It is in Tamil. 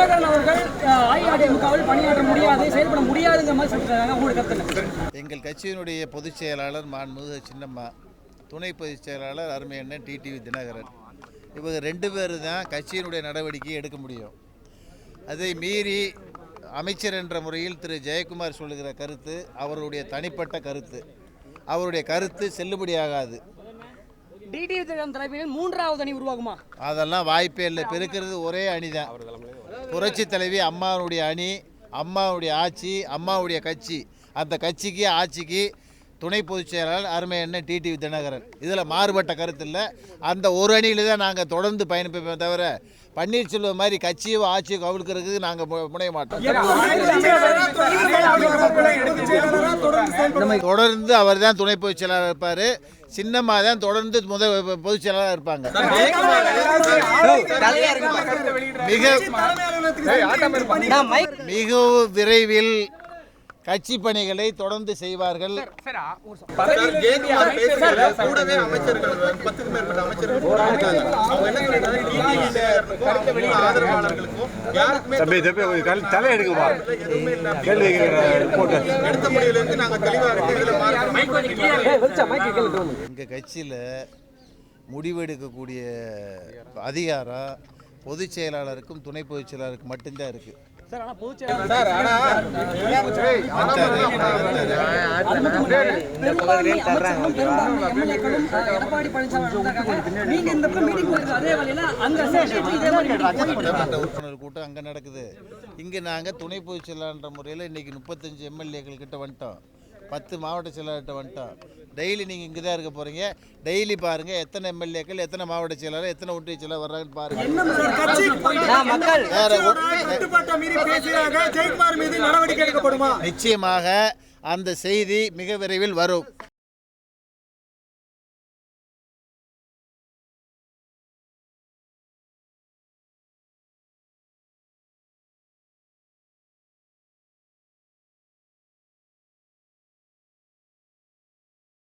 தினகரன் அவர்கள் அஇஅதிமுகவில் பணியாற்ற முடியாது செயல்பட முடியாதுங்கிற மாதிரி சொல்றாங்க உங்களுக்கு கருத்து? எங்கள் கட்சியினுடைய பொதுச் செயலாளர் மாண்புமிகு சின்னம்மா துணை பொதுச் செயலாளர் அருமை அண்ணன் டிடிவி தினகரன். இவங்க ரெண்டு பேர் தான் கட்சியினுடைய நடவடிக்கையை எடுக்க முடியும். அதை மீறி அமைச்சர் என்ற முறையில் திரு. ஜெயக்குமார் சொல்லுகிற கருத்து அவருடைய தனிப்பட்ட கருத்து. அவருடைய கருத்து செல்லுபடியாகாது. டிடிவி தலைமையில் மூன்றாவது அணி உருவாகுமா? அதெல்லாம் வாய்ப்பே இல்லை. இப்போ இருக்கிறது ஒரே அணி தான் புரட்சி தலைவி அம்மாவுடைய அணி அம்மாவுடைய ஆட்சி அம்மாவுடைய கட்சி. அந்த கட்சிக்கு ஆட்சிக்கு துணை பொதுச் செயலாளர் அருமை அண்ணன் டிடிவி தினகரன். இதில் மாறுபட்ட கருத்து இல்லை. அந்த ஒரு அணியில் தான் நாங்கள் தொடர்ந்து பயணிப்போமே தவிர பன்னீர்செல்வம் மாதிரி கட்சியோ ஆட்சியோ கவிழ்க்கிறதுக்கு நாங்கள் முனைய மாட்டோம். தொடர்ந்து அவர் தான் துணை பொதுச் செயலாளர் இருப்பார். சின்னம்மா தான் தொடர்ந்து முத பொதுச் செயலாளர் இருப்பாங்க. மிக மிகவும் விரைவில் கட்சி பணிகளை தொடர்ந்து செய்வார்கள். எங்கள் கட்சியில் முடிவெடுக்கக்கூடிய அதிகாரம் பொதுச் செயலாளருக்கும் துணை பொதுச் செயலாளருக்கும் மட்டும்தான் இருக்குது சார் ஆனால் பொதுச் செயலாளர் உறுப்பினர் கூட்டம் அங்கே நடக்குது இங்கே நாங்கள் துணை பொதுச் செயலாளர்ன்ற முறையில் இன்றைக்கி முப்பத்தஞ்சு எம்எல்ஏக்கள் கிட்ட வந்துட்டோம் பத்து மாவட்ட செயலாளர்கிட்ட வந்துட்டோம். டெய்லி நீங்கள் இங்கே தான் இருக்க போகிறீங்க டெய்லி பாருங்கள் எத்தனை எம்எல்ஏக்கள் எத்தனை மாவட்ட செயலாளர் எத்தனை ஒன்றிய செயலாளர் வர்றாங்கன்னு பாருங்கள் வேற நிச்சயமாக அந்த செய்தி மிக விரைவில் வரும்.